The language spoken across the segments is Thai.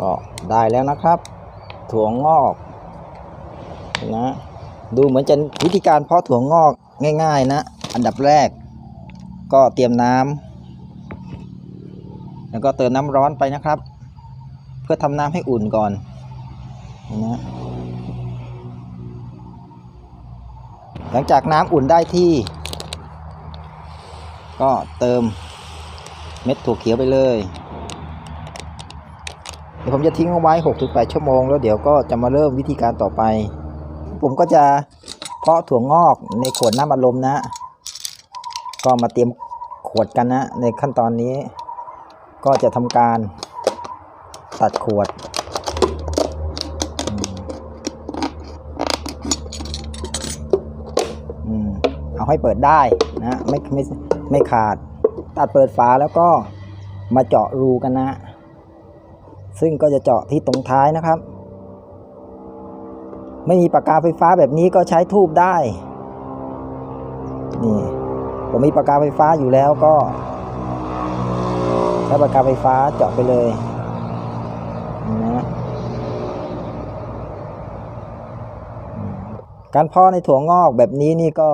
ก็ได้แล้วนะครับ ถั่วงอกนะดูเหมือนจะวิธีการเพาะถั่วงอกง่าย ๆ นะ อันดับแรก ก็เตรียมน้ำแล้วก็เติมน้ำร้อนไปนะครับ เพื่อทำน้ำให้อุ่นก่อนนะหลังจากน้ำอุ่นได้ที่ ก็เติมเม็ดถั่วเขียวไปเลย ดี๋ยวผมจะทิ้งเอาไว้6-8 ชั่วโมง แล้วเดี๋ยวก็จะมาเริ่มวิธีการต่อไป ผมก็จะเพาะถั่วงอกในขวดน้ำอัดลมนะ ก็มาเตรียมขวดกันนะ ในขั้นตอนนี้ ก็จะทำการตัดขวดเอาให้เปิดได้นะไม่ไม่ไม่ขาด ตัดเปิดฝาแล้วก็มาเจาะรูกันนะ ซึ่งก็จะเจาะที่ตรงท้ายนะครับ ไม่มีปากกาไฟฟ้าแบบนี้ก็ใช้ทูบได้ นี่ผมมีปากกาไฟฟ้าอยู่แล้วก็ใช้ปากกาไฟฟ้าเจาะไปเลยนะการเพาะในถั่วงอกแบบนี้นี่ก็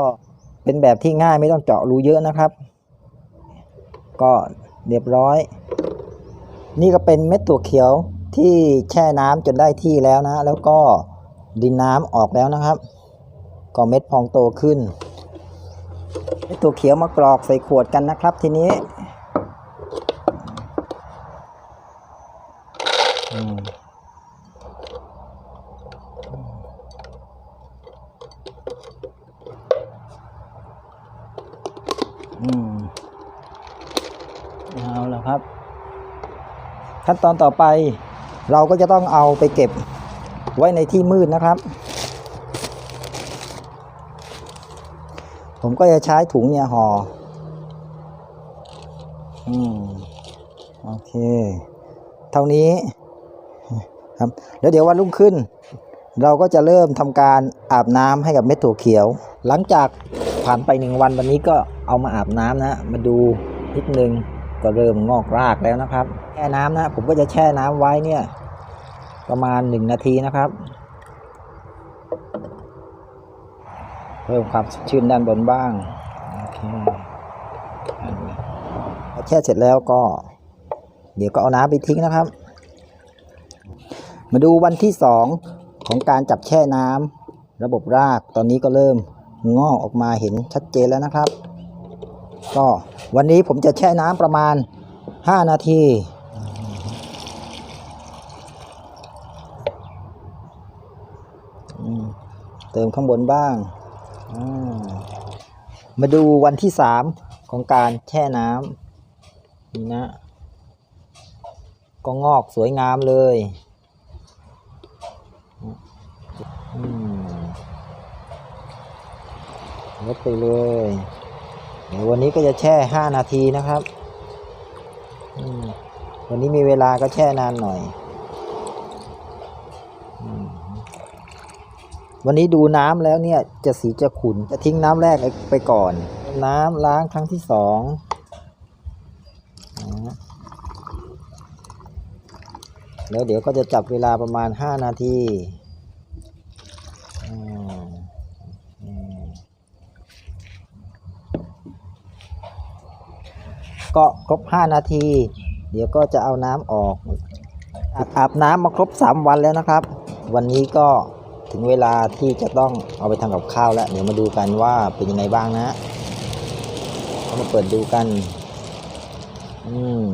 เป็นแบบที่ง่ายไม่ต้องเจาะรูเยอะนะครับ ก็เรียบร้อย นี่ก็เป็นเม็ดถั่วเขียวที่แช่น้ำจนได้ที่แล้วนะ แล้วก็ดินน้ำออกแล้วนะครับ ก็เม็ดพองโตขึ้นเม็ดถั่วเขียวมากรอกใส่ขวดกันนะครับ ทีนี้อืมอืมเอาละครับ ขั้นตอนต่อไปเราก็จะต้องเอาไปเก็บไว้ในที่มืดนะครับ ผมก็จะใช้ถุงเนี่ยห่ออืมโอเค เท่านี้ครับแล้วเดี๋ยววันรุ่งขึ้น เราก็จะเริ่มทำการอาบน้ำให้กับเม็ดถั่วเขียว หลังจากผ่านไปหนึ่งวันวันนี้ก็เอามาอาบน้ำนะ มาดูนิดนึง ก็เริ่มงอกรากแล้วนะครับแช่น้ำนะผมก็จะแช่น้ำไว้เนี่ย ประมาณหนึ่งนาทีนะครับ เพิ่มความสดชื่นด้านบนบ้างโอเคแช่เสร็จแล้วก็ เดี๋ยวก็เอาน้ำไปทิ้งนะครับ มาดูวันที่สองของการจับแช่น้ำระบบรากตอนนี้ก็เริ่มงอกออกมาเห็นชัดเจนแล้วนะครับ ก็วันนี้ผมจะแช่น้ำประมาณ 5 นาทีเติมข้างบนบ้าง มาดูวันที่สามของการแช่น้ำนี่นะ ก็งอกสวยงามเลยอืมลดไปเลย ววันนี้ก็จะแช่ห้านาทีนะครับวันนี้มีเวลาก็แช่นานหน่อย วันนี้ดูน้ำแล้วเนี่ยจะสีจะขุนจะทิ้งน้ำแรกไปก่อน น้ำล้างครั้งที่สองแล้วเดี๋ยวก็จะจับเวลาประมาณห้านาทีอืมอืม ก็ครบ 5 นาที เดี๋ยวก็จะเอาน้ำออกอาบอาบน้ำมาครบ 3 วันแล้วนะครับ วันนี้ก็ถึงเวลาที่จะต้องเอาไปทำกับข้าวแล้ว เดี๋ยวมาดูกันว่าเป็นยังไงบ้างนะก็มาเปิดดูกันอืม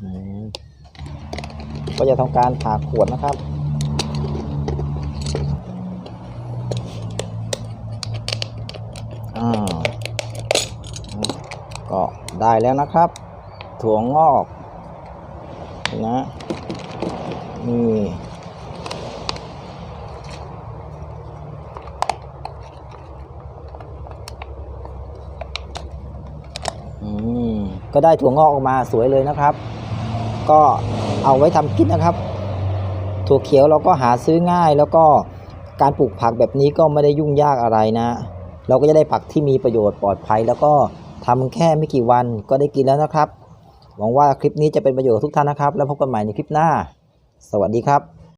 อืมก็จะทำการผ่าขวดนะครับ ก็ได้แล้วนะครับ ถั่วงอกนะนี่ก็ได้ถั่วงอกออกมาสวยเลยนะครับ ก็เอาไว้ทำกินนะครับ ถั่วเขียวเราก็หาซื้อง่ายแล้วก็การปลูกผักแบบนี้ก็ไม่ได้ยุ่งยากอะไรนะ เราก็จะได้ผักที่มีประโยชน์ปลอดภัยแล้วก็ ทำแค่ไม่กี่วันก็ได้กินแล้วนะครับ หวังว่าคลิปนี้จะเป็นประโยชน์กับทุกท่านนะครับ แล้วพบกันใหม่ในคลิปหน้า สวัสดีครับ